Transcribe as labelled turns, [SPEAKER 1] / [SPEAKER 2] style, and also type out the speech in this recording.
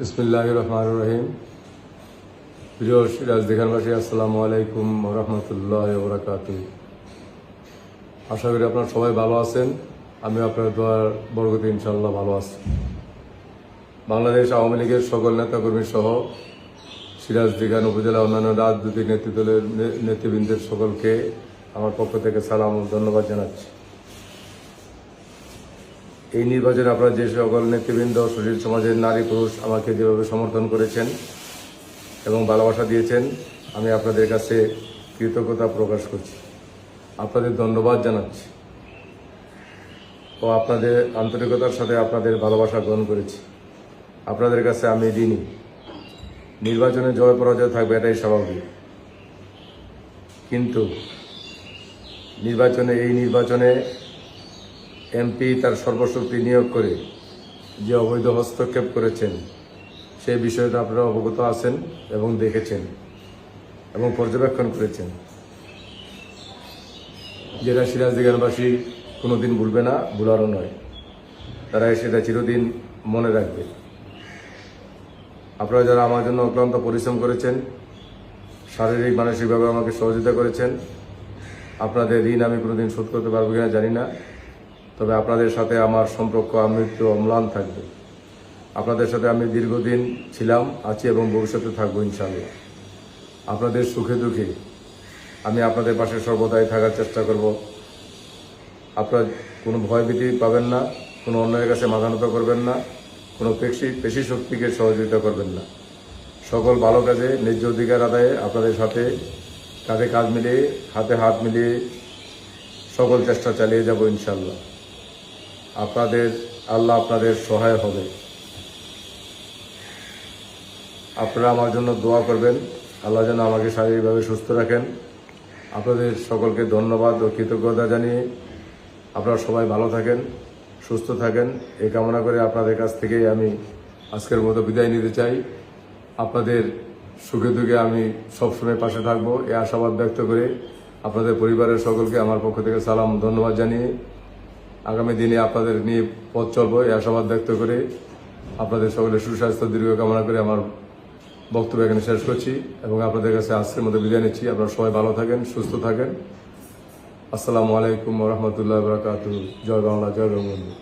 [SPEAKER 1] বিসমিল্লাহ রহমান রহিম প্রিয় সিরাজ দেখানবাসী আসসালামু আলাইকুম রহমতুল্লাহ বরাকাত আশা করি আপনারা সবাই ভালো আছেন। আমি আপনার দোয়ার বরগতে ইনশাল্লাহ ভালো আছি। বাংলাদেশ আওয়ামী লীগের সকল নেতাকর্মী সহ সিরাজ দিঘান উপজেলা অন্যান্য রাজনৈতিক নেতৃত্বের নেতৃবৃন্দের সকলকে আমার পক্ষ থেকে সালাম ধন্যবাদ জানাচ্ছি। এই নির্বাচনে আপনারা যে সকল নেতৃবৃন্দ, সুশীল সমাজের নারী, পুরুষ আমাকে যেভাবে সমর্থন করেছেন এবং ভালোবাসা দিয়েছেন, আমি আপনাদের কাছে কৃতজ্ঞতা প্রকাশ করছি। আপনাদের ধন্যবাদ জানাচ্ছি। ও আপনাদের আন্তরিকতার সাথে আপনাদের ভালোবাসা গ্রহণ করেছি। আপনাদের কাছে আমি ঋণী। নির্বাচনে জয়, পরাজয় থাকবে এটাই স্বাভাবিক। কিন্তু নির্বাচনে, এই নির্বাচনে এমপি তার সর্বশক্তি নিয়োগ করে যে অবৈধ হস্তক্ষেপ করেছেন, সেই বিষয়টা আপনারা অবগত আছেন এবং দেখেছেন এবং পর্যবেক্ষণ করেছেন। যেটা সিরাজদিগানবাসী কোনোদিন ভুলবে না, ভুলারও নয়। তারা সেটা চিরদিন মনে রাখবে। আপনারা যারা আমার জন্য অক্লান্ত পরিশ্রম করেছেন, শারীরিক, মানসিকভাবে আমাকে সহযোগিতা করেছেন, আপনাদের ঋণ আমি কোনোদিন শোধ করতে পারব কিনা জানি না। তবে আপনাদের সাথে আমার সম্পর্ক আমৃত্যু অম্লান থাকবে। আপনাদের সাথে আমি দীর্ঘদিন ছিলাম, আছি এবং ভবিষ্যতে থাকব ইনশাআল্লাহ। আপনাদের সুখে দুঃখে আমি আপনাদের পাশে সর্বদাই থাকার চেষ্টা করব। আপনার কোনো ভয়ভীতি পাবেন না, কোনো অন্যের কাছে মাথানত করবেন না, কোনো পেশি পেশি শক্তিকে সহযোগিতা করবেন না। সকল ভালো কাজে ন্যায্য অধিকার আদায়ে আপনাদের সাথে কাঁধে কাঁধ মিলিয়ে, হাতে হাত মিলিয়ে সকল চেষ্টা চালিয়ে যাব ইনশাল্লাহ আপনাদের, আল্লাহ আপনাদের সহায় হবে। আপনারা আমার জন্য দোয়া করবেন। আল্লাহ যেন আমাকে শারীরিকভাবে সুস্থ রাখেন। আপনাদের সকলকে ধন্যবাদ ও কৃতজ্ঞতা জানিয়ে আপনারা সবাই ভালো থাকেন, সুস্থ থাকেন। এই কামনা করে আপনাদের কাছ থেকেই আমি আজকের মতো বিদায় নিতে চাই। আপনাদের সুখে দুঃখে আমি সবসময় পাশে থাকব। এই আশাবাদ ব্যক্ত করে আপনাদের পরিবারের সকলকে আমার পক্ষ থেকে সালাম, ধন্যবাদ জানিয়ে আগামী দিনে আপনাদের নিয়ে পথ চলবো, এই আশাবাদ ব্যক্ত করে আপনাদের সকলের সুস্বাস্থ্য, দীর্ঘ কামনা করে আমার বক্তব্য এখানে শেষ করছি এবং আপনাদের কাছে আজকের মতো বিদায় নিচ্ছি। আপনারা সবাই ভালো থাকেন, সুস্থ থাকেন। আসসালামু আলাইকুম রহমতুল্লাহ বরকাত জয় বাংলা, জয় বঙ্গবন্ধু।